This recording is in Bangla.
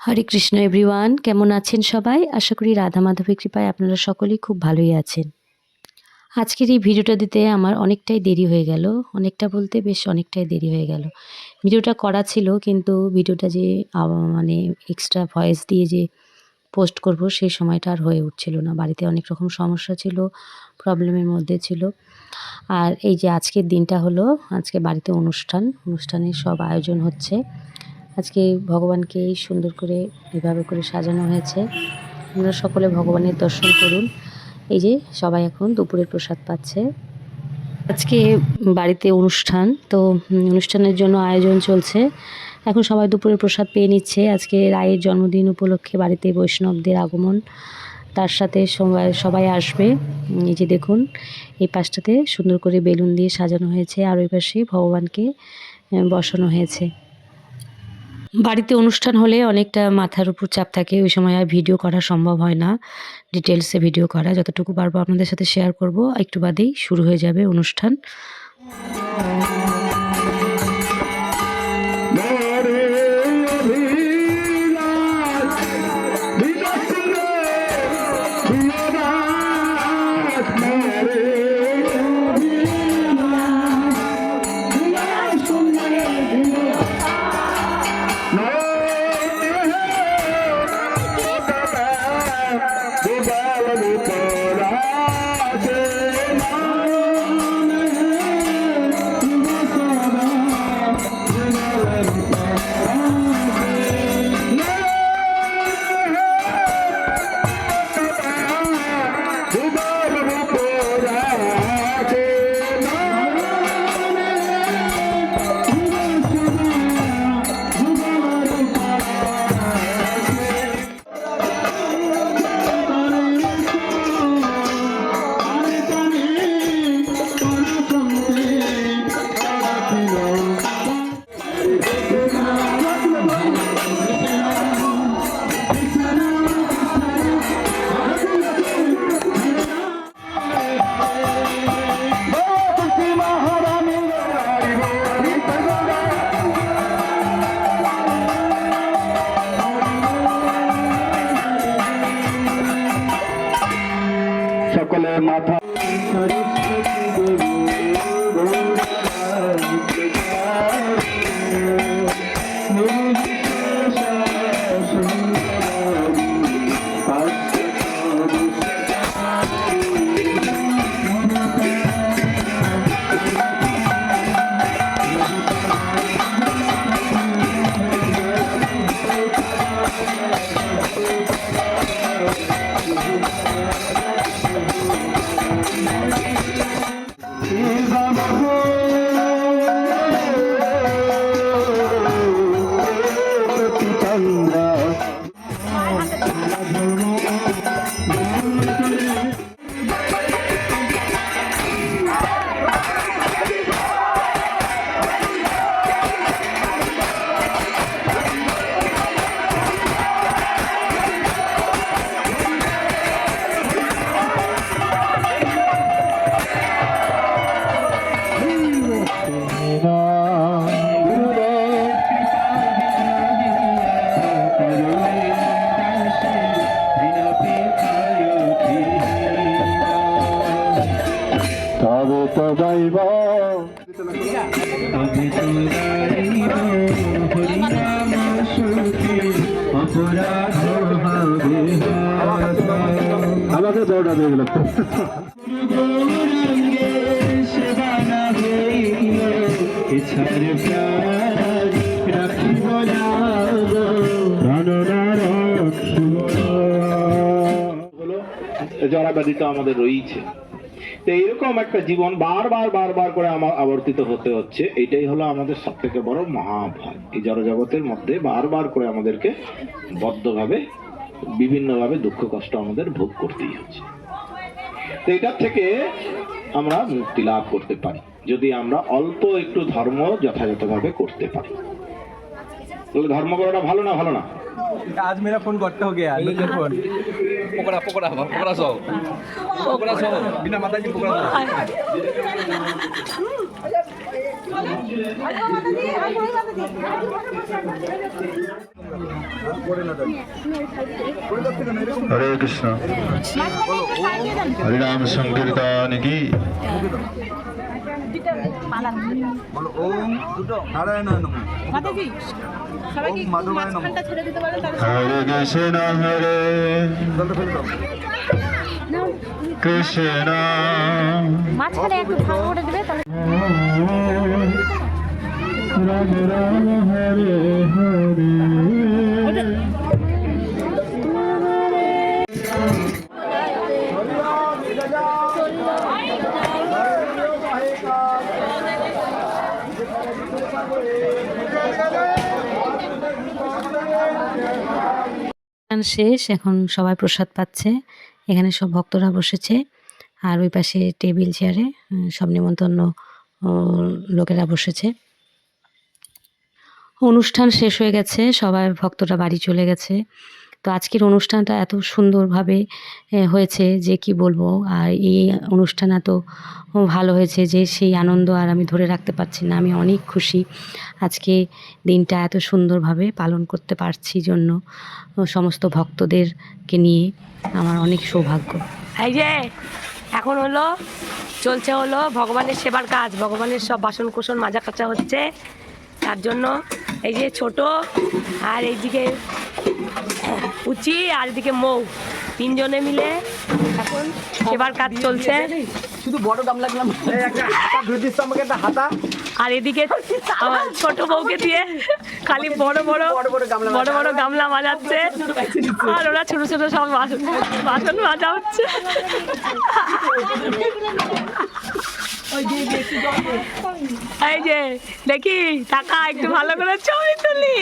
হরে কৃষ্ণ এভরিওয়ান কেমন আছেন সবাই? আশা করি রাধা মাধবের কৃপায় আপনারা সকলেই খুব ভালোই আছেন। আজকের এই ভিডিওটা দিতে আমার অনেকটাই দেরি হয়ে গেল। অনেকটা বলতে বেশ অনেকটাই দেরি হয়ে গেল। ভিডিওটা করা ছিল, কিন্তু ভিডিওটা যে মানে এক্সট্রা ভয়েস দিয়ে যে পোস্ট করব, সেই সময়টা আর হয়ে উঠছিল না। বাড়িতে অনেক রকম সমস্যা ছিল প্রবলেমের মধ্যে ছিল। আর এই যে আজকের দিনটা হলো, আজকে বাড়িতে অনুষ্ঠান। অনুষ্ঠানের সব আয়োজন হচ্ছে। আজকে ভগবানকে সুন্দর করে, এভাবে করে সাজানো হয়েছে। আপনারা সকলে ভগবানের দর্শন করুন। এই যে সবাই এখন দুপুরের প্রসাদ পাচ্ছে। আজকে বাড়িতে অনুষ্ঠান, তো অনুষ্ঠানের জন্য আয়োজন চলছে। এখন সবাই দুপুরের প্রসাদ পেয়ে নিচ্ছে। আজকে রায়ের জন্মদিন উপলক্ষে বাড়িতে বৈষ্ণবদের আগমন, তার সাথে সবাই আসবে। এই যে দেখুন, এই পাশটাতে সুন্দর করে বেলুন দিয়ে সাজানো হয়েছে। আর ওই পাশে ভগবানকে বসানো হয়েছে। বাড়িতে অনুষ্ঠান হলে অনেকটা মাথার উপর চাপ থাকে ওই সময় আর ভিডিও করা সম্ভব হয় না ডিটেলসে ভিডিও করা যতটুকু পারব আপনাদের সাথে শেয়ার করব একটু বাদেই শুরু হয়ে যাবে অনুষ্ঠান নারে মাথা তবে তো গাইব তবে তোরাইব হরিনাম সুখে অপরাধ হবে আমাকে দৌড়া দিয়ে গেল গৌরঙ্গে সেবা না জড়াব্যাধি তো আমাদের রয়েছে। তো এইরকম একটা জীবন বারবার বারবার করে আমার আবর্তিত হতে হচ্ছে। এটাই হলো আমাদের সব থেকে বড় মহাভয় এই জড়জগতের মধ্যে বারবার করে আমাদেরকে বদ্ধভাবে, বিভিন্নভাবে দুঃখ, কষ্ট আমাদের ভোগ করতেই হচ্ছে। তো এটার থেকে আমরা মুক্তি লাভ করতে পারি। যদি আমরা অল্প একটু ধর্ম যথাযথভাবে করতে পারি। ধর্ম করাটা ভালো না ভালো না? आज मेरा फोन करते हो गया नोकिया फोन পকোড়া পকোড়া পকোড়া সব পকোড়া সব बिना माता जी पकड़ा হরে কৃষ্ণ হরিনাম সংকীর্তন কি বলো ওম নারায়ণ নমঃ ওম মাধবায় নমঃ। হরে কৃষ্ণ হরে। কৃষ্ণ। মাঝখানে একটু ভাগ করে দেবে তাহলে রাম রাম হরে হরে। অনুষ্ঠান শেষ, এখন সবাই প্রসাদ পাচ্ছে। এখানে সব ভক্তরা বসেছে। আর ওই পাশে টেবিল, চেয়ারে সব নিমন্ত্রণ লোকেরা বসেছে। অনুষ্ঠান শেষ হয়ে গেছে সবাই ভক্তরা বাড়ি চলে গেছে। তো আজকের অনুষ্ঠানটা এত সুন্দরভাবে হয়েছে যে কি বলব? আর এই অনুষ্ঠান এত ভালো হয়েছে যে সেই আনন্দ আর আমি ধরে রাখতে পারছি না। আমি অনেক খুশি। আজকে দিনটা এত সুন্দরভাবে পালন করতে পারছি জন্য সমস্ত ভক্তদেরকে নিয়ে আমার অনেক সৌভাগ্য। এই যে, এখন হলো, চলছে হলো ভগবানের সেবার কাজ। ভগবানের সব বাসন কোসন মাজা কাচা হচ্ছে। তার জন্য এই যে ছোট আর এইদিকে উচি আর এদিকে মৌ। তিনজনে মিলে এখন সেবার কাজ চলছে। শুধু বড় গামলা লাগলাম। একটা হাতা ধুয়ে আমাকে একটা হাতা। আর এদিকে ছোট বউকে দিয়ে খালি বড় বড় বড় বড় গামলা মাজাচ্ছে আর ওরা ছোট ছোট সব বাসন বাসন মাজা হচ্ছে। এই যে দেখি টাকা একটু ভালো করে ছবি তুলি